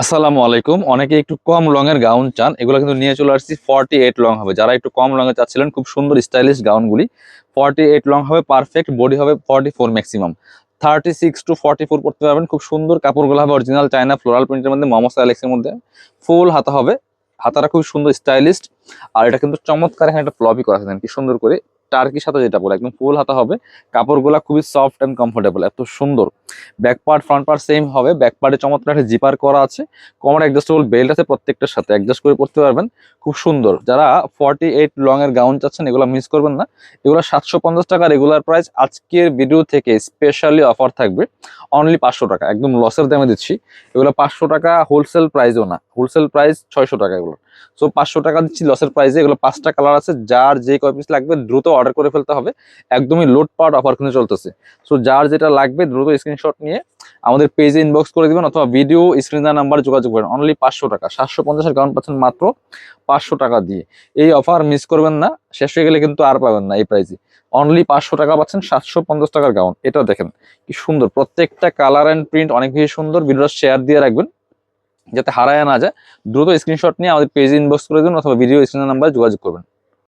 আসসালামু আলাইকুম। অনেকে একটু কম এর গাউন চান, এগুলো কিন্তু নিয়ে চলে আসছি। ফর্টি এইট লং হবে। যারা একটু কম এ চাচ্ছিলেন, খুব সুন্দর স্টাইলিশ গাউনগুলি। ফর্টি এইট লং হবে পারফেক্ট বডি হবে forty four maximum thirty six to forty four পড়তে পারবেন। খুব সুন্দর কাপড়গুলো হবে অরিজিনাল চায়না ফ্লোরাল প্রিন্টের মধ্যে মোহাম্মদ অ্যালেক্সের মধ্যে। ফুল হাতা হবে। হাতাটা খুব সুন্দর স্টাইলিস্ট আর এটা কিন্তু চমৎকার এখানে একটা ফ্লপি করা আছে কি সুন্দর করে। টার্কির সাথে যেটা বলে একদম ফুল হাতা হবে। কাপড়গুলা খুবই সফট অ্যান্ড কমফোর্টেবল এত সুন্দর। Back part front part same হবে। ব্যাক পার্টে চমৎকার একটা জিপার করা আছে। কমার অ্যাডজাস্টেবল বেল্ট আছে প্রত্যেকটার সাথে। অ্যাডজাস্ট করে পড়তে পারবেন। খুব সুন্দর। যারা ফর্টি এইট লং এর গাউন চাচ্ছেন, এগুলো মিস করবেন না। এগুলো সাতশো পঞ্চাশ টাকা রেগুলার প্রাইস আজকের ভিডিও থেকে স্পেশালি অফার থাকবে অনলি পাঁচশো টাকা। একদম লসের দামে দিচ্ছি। এগুলো পাঁচশো টাকা হোলসেল প্রাইসও না। হোলসেল প্রাইস ছয়শো টাকা এগুলো। সো পাঁচশো টাকা দিচ্ছি লসের প্রাইসে এগুলো পাঁচটা কালার আছে। যার যে কয় পিস লাগবে দ্রুত অর্ডার করে ফেলতে হবে। একদমই লোড পাওয়ার অফার কিন্তু চলতেছে। সো যার যেটা লাগবে দ্রুত স্ক্রিনশট নিয়ে আমাদের পেজে ইনবক্স করে দিবেন অথবা ভিডিও স্ক্রিনার নাম্বার যোগাযোগ করেন। অনলি পাঁচশো টাকা, সাতশো পঞ্চাশের গাউন পাচ্ছেন মাত্র পাঁচশো টাকা দিয়ে। এই অফার মিস করবেন না, শেষ হয়ে গেলে কিন্তু আর পাবেন না এই প্রাইসে অনলি পাঁচশো টাকা পাচ্ছেন, সাতশো পঞ্চাশ টাকার গাউন এটা দেখেন, কি সুন্দর। প্রত্যেকটা কালার অ্যান্ড প্রিন্ট অনেক বেশি সুন্দর। ভিডিওটা শেয়ার দিয়ে রাখবেন, যাতে হারায় না যায়। দ্রুত স্ক্রিনশট নিয়ে আমাদের পেজে ইনবক্স করে দিন অথবা ভিডিও স্ক্রিনার নাম্বার যোগাযোগ করবেন।